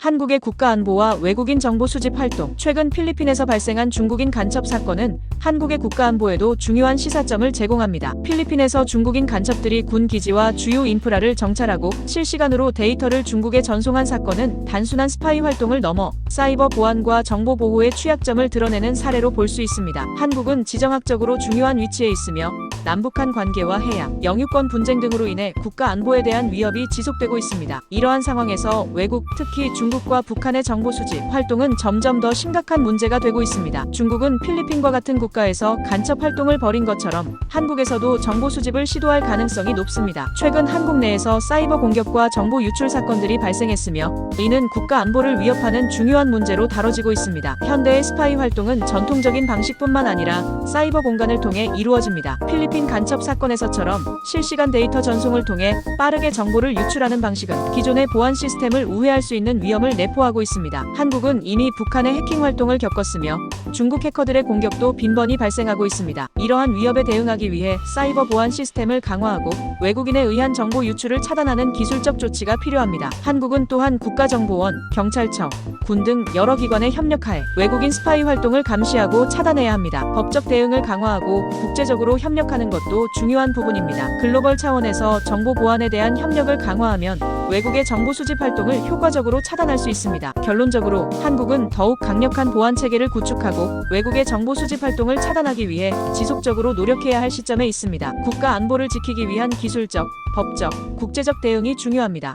한국의 국가안보와 외국인 정보 수집 활동. 최근 필리핀에서 발생한 중국인 간첩 사건은 한국의 국가안보에도 중요한 시사점을 제공합니다. 필리핀에서 중국인 간첩들이 군 기지와 주요 인프라를 정찰하고 실시간으로 데이터를 중국에 전송한 사건은 단순한 스파이 활동을 넘어 사이버 보안과 정보 보호의 취약점을 드러내는 사례로 볼 수 있습니다. 한국은 지정학적으로 중요한 위치에 있으며 남북한 관계와 해양, 영유권 분쟁 등으로 인해 국가 안보에 대한 위협이 지속되고 있습니다. 이러한 상황에서 외국, 특히 중국과 북한의 정보 수집 활동은 점점 더 심각한 문제가 되고 있습니다. 중국은 필리핀과 같은 국가에서 간첩 활동을 벌인 것처럼 한국에서도 정보 수집을 시도할 가능성이 높습니다. 최근 한국 내에서 사이버 공격과 정보 유출 사건들이 발생했으며 이는 국가 안보를 위협하는 중요한 문제로 다뤄지고 있습니다. 현대의 스파이 활동은 전통적인 방식뿐만 아니라 사이버 공간을 통해 이루어집니다. 필리핀 간첩 사건에서처럼 실시간 데이터 전송을 통해 빠르게 정보를 유출하는 방식은 기존의 보안 시스템을 우회할 수 있는 위험을 내포하고 있습니다. 한국은 이미 북한의 해킹 활동을 겪었으며 중국 해커들의 공격도 빈번히 발생하고 있습니다. 이러한 위협에 대응하기 위해 사이버 보안 시스템을 강화하고 외국인에 의한 정보 유출을 차단하는 기술적 조치가 필요합니다. 한국은 또한 국가정보원, 경찰청, 군 등 여러 기관의 협력하에 외국인 스파이 활동을 감시하고 차단해야 합니다. 법적 대응을 강화하고 국제적으로 협력 하는 것도 중요한 부분입니다. 글로벌 차원에서 정보 보안에 대한 협력을 강화하면 외국의 정보 수집 활동을 효과적으로 차단할 수 있습니다. 결론적으로 한국은 더욱 강력한 보안 체계를 구축하고 외국의 정보 수집 활동을 차단하기 위해 지속적으로 노력해야 할 시점에 있습니다. 국가 안보를 지키기 위한 기술적, 법적, 국제적 대응이 중요합니다.